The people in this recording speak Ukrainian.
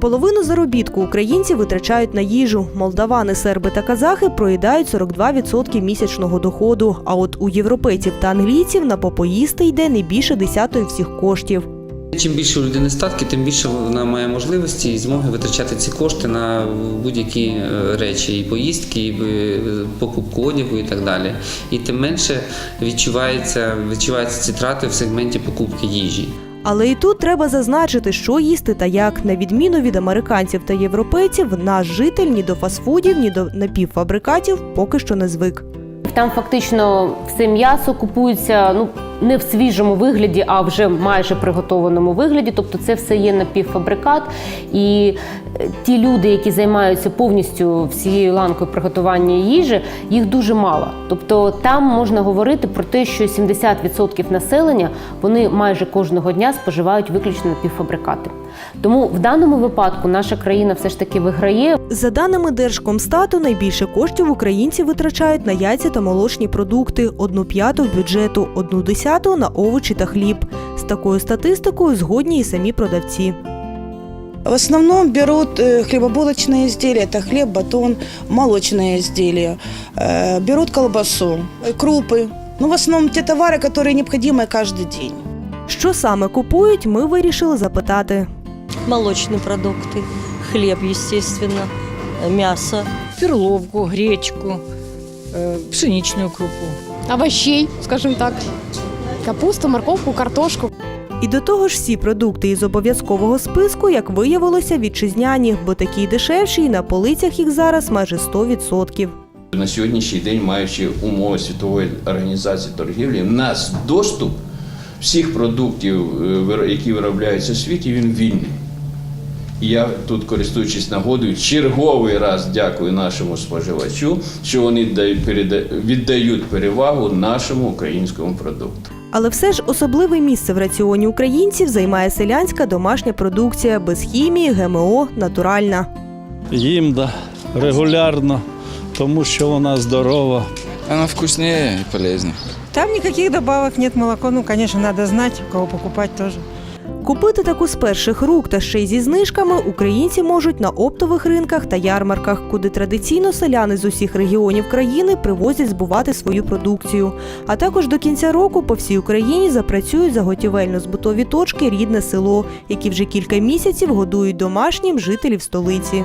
Половину заробітку українці витрачають на їжу. Молдавани, серби та казахи проїдають 42% місячного доходу. А от у європейців та англійців на попоїсти йде не більше десятої всіх коштів. Чим більше у людини статки, тим більше вона має можливості і змоги витрачати ці кошти на будь-які е, речі, і поїздки, і е, покупку одягу і так далі. І тим менше відчувається, відчуваються ці трати в сегменті покупки їжі. Але і тут треба зазначити, що їсти та як. На відміну від американців та європейців, наш житель ні до фастфудів, ні до напівфабрикатів поки що не звик. Там фактично все м'ясо купується ну не в свіжому вигляді, а вже майже приготованому вигляді. Тобто це все є напівфабрикат. І е, ті люди, які займаються повністю всією ланкою приготування їжі, їх дуже мало. Тобто там можна говорити про те, що 70% населення вони майже кожного дня споживають виключно напівфабрикати. Тому в даному випадку наша країна все ж таки виграє. За даними Держкомстату, найбільше коштів українці витрачають на яйця та молочні продукти, одну п'яту бюджету, одну десяту на овочі та хліб. З такою статистикою згодні і самі продавці. В основном берут э, хлебобулочные изделия, это хлеб, батон, молочные изделия. Э, Берут колбасу, э, крупы. Ну, в основном те товары, которые необходимы каждый день. Що саме купують, ми вирішили запитати. молочные продукты, хлеб, естественно, э, мясо. перловку, гречку, э, пшеничную крупу. овощей, скажем так. Капусту, морковку, картошку. І до того ж, всі продукти із обов'язкового списку, як виявилося, вітчизняні, бо такі й дешевші, і на полицях їх зараз майже 100%. На сьогоднішній день, маючи умови Світової організації торгівлі, в нас доступ всіх продуктів, е, виро- які виробляються в світі, він вільний. І я тут, користуючись нагодою, черговий раз дякую нашому споживачу, що вони віддають перевагу нашому українському продукту. Але все ж особливе місце в раціоні українців займає селянська домашня продукція без хімії, ГМО, натуральна. їм да, регулярно, тому що вона здорова. Она вкуснее и полезнее. Там никаких добавок нет молоко. Ну, конечно, надо знать, у кого покупать тоже. Купити таку з перших рук та ще й зі знижками українці можуть на оптових ринках та ярмарках, куди традиційно селяни з усіх регіонів країни привозять збувати свою продукцію. А також до кінця року по всій Україні запрацюють заготівельно-збутові точки рідне село, які вже кілька місяців годують домашнім жителів столиці.